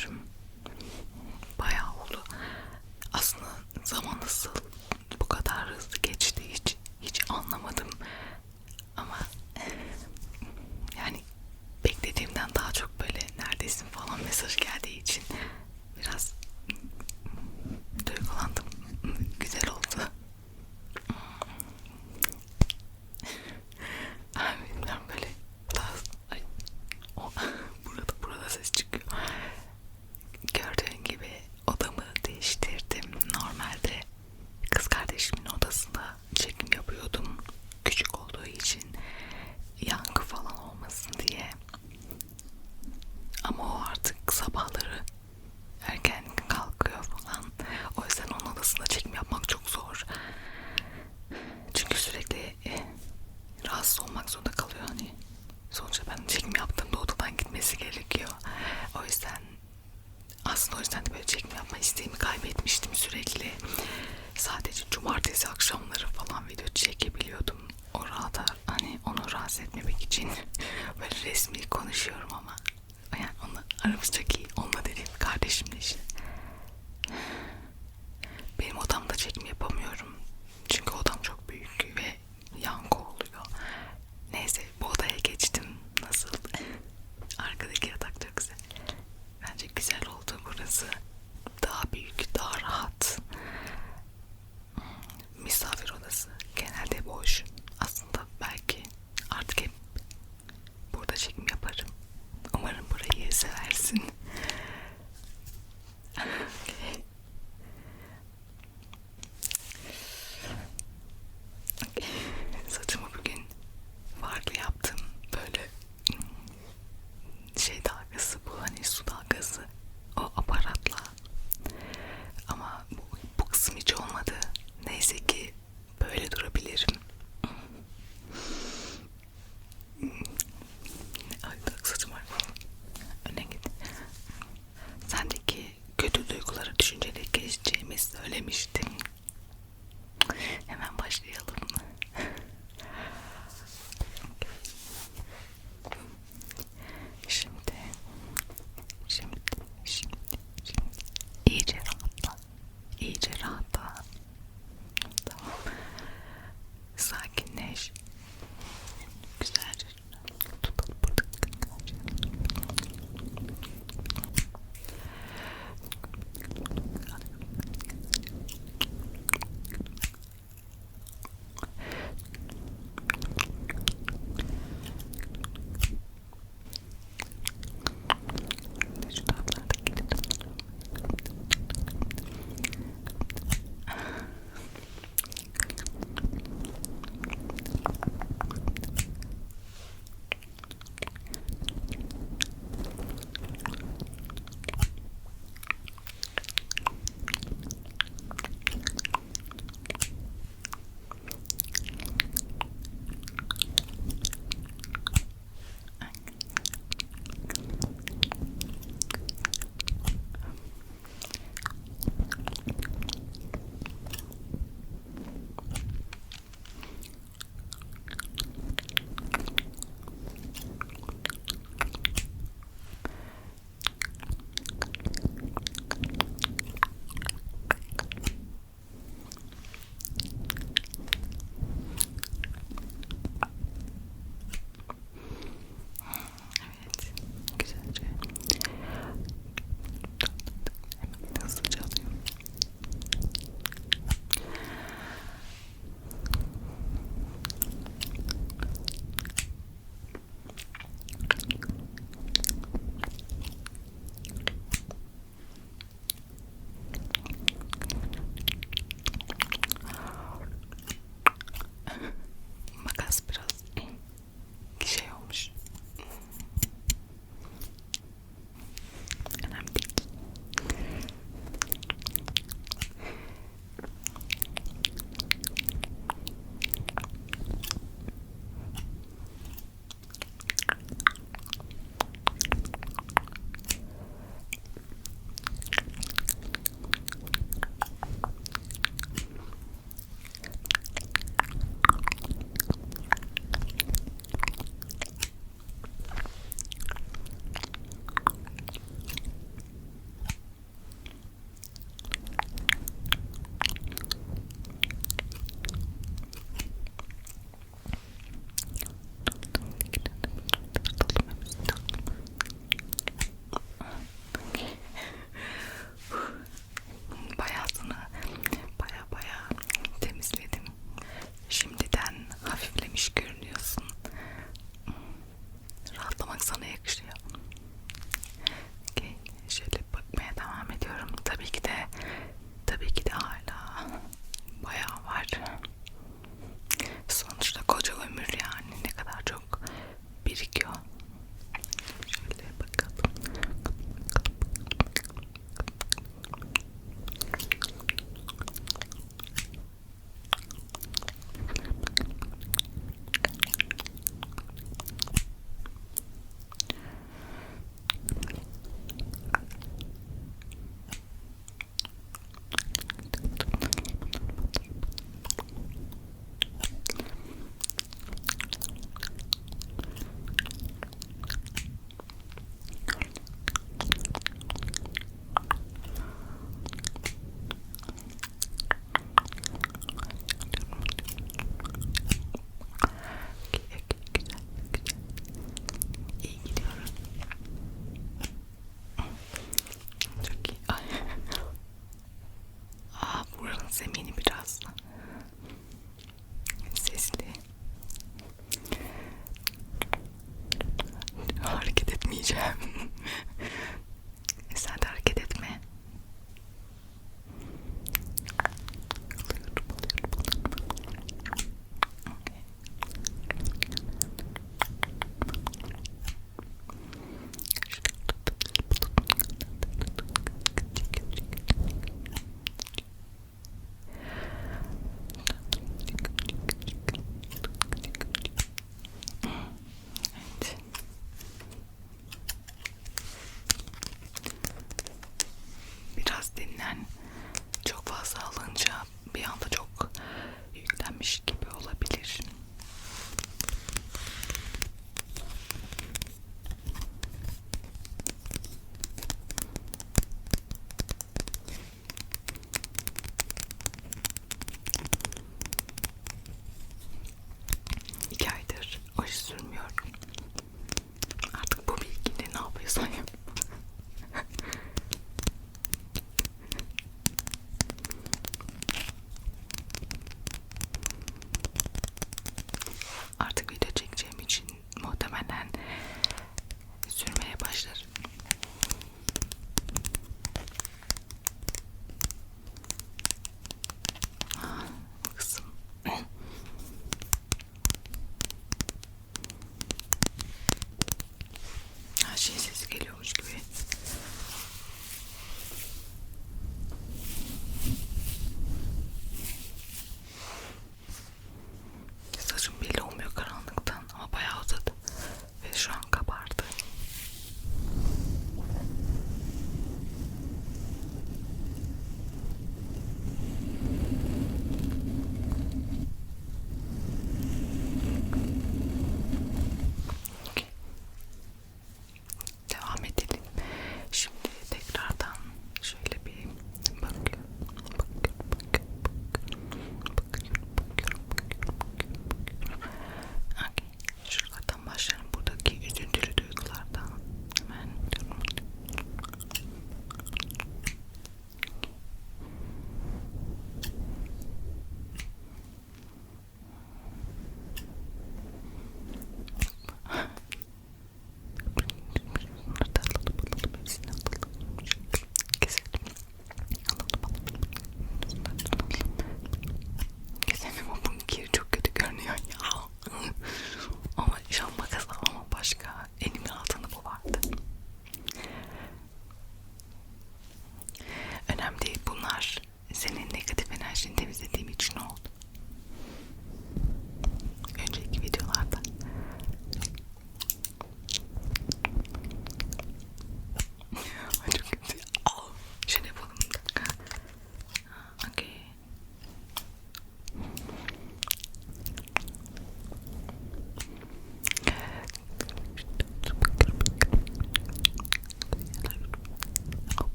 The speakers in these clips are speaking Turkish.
sanırım. Bayağı oldu. Aslında zaman nasıl bu kadar hızlı geçti hiç hiç anlamadım. Ama yani beklediğimden daha çok böyle neredesin falan mesaj geldiği için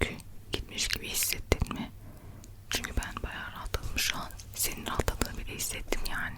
yük gitmiş gibi hissettin mi? Çünkü ben bayağı rahatladım şu an. Senin rahatladığını bile hissettim yani.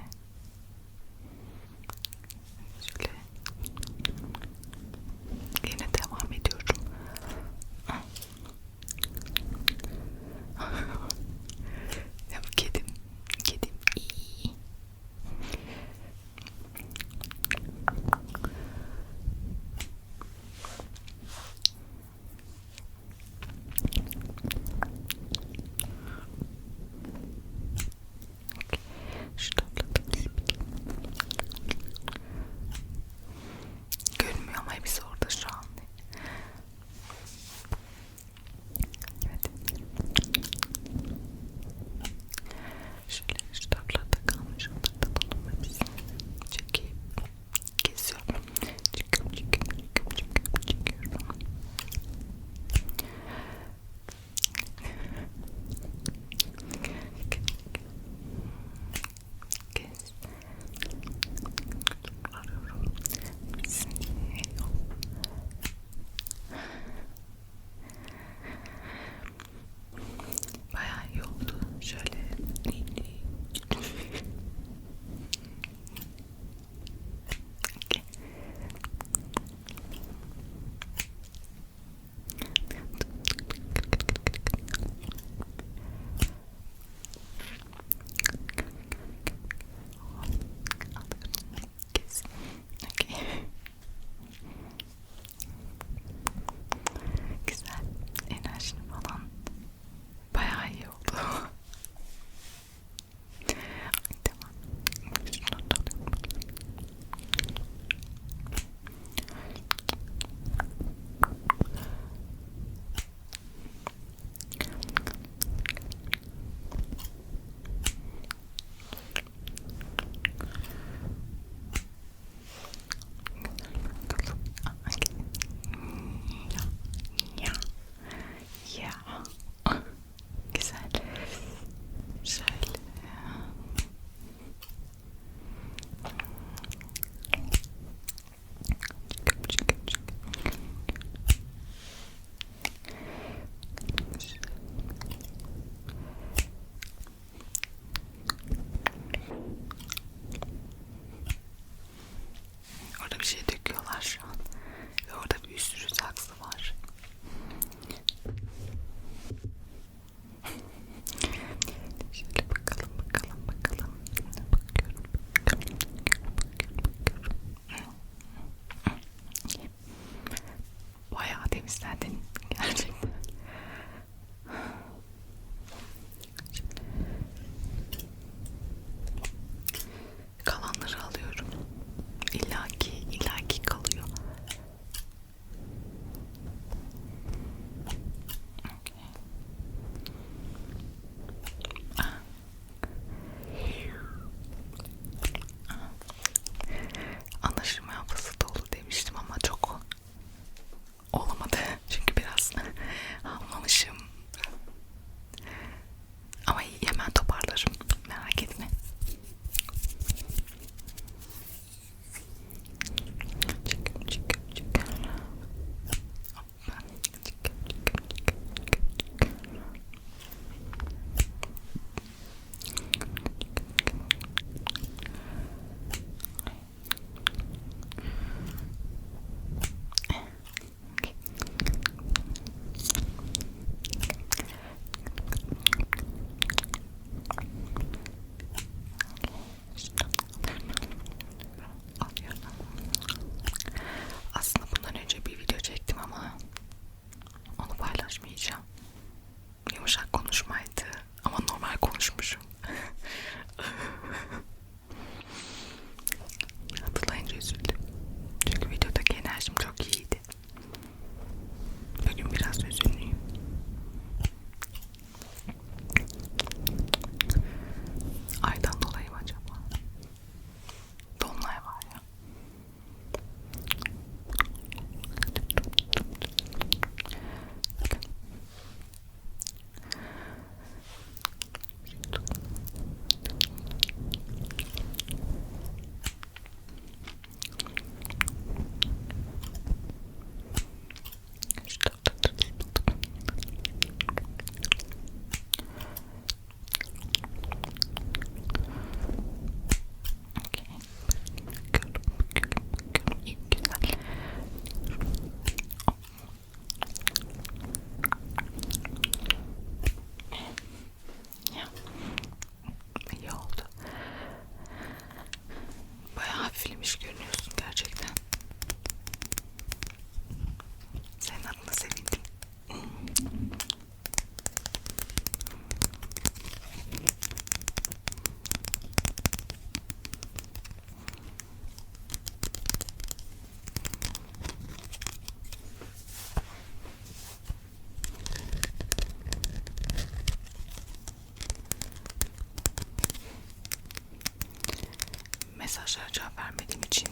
Cevap vermediğim için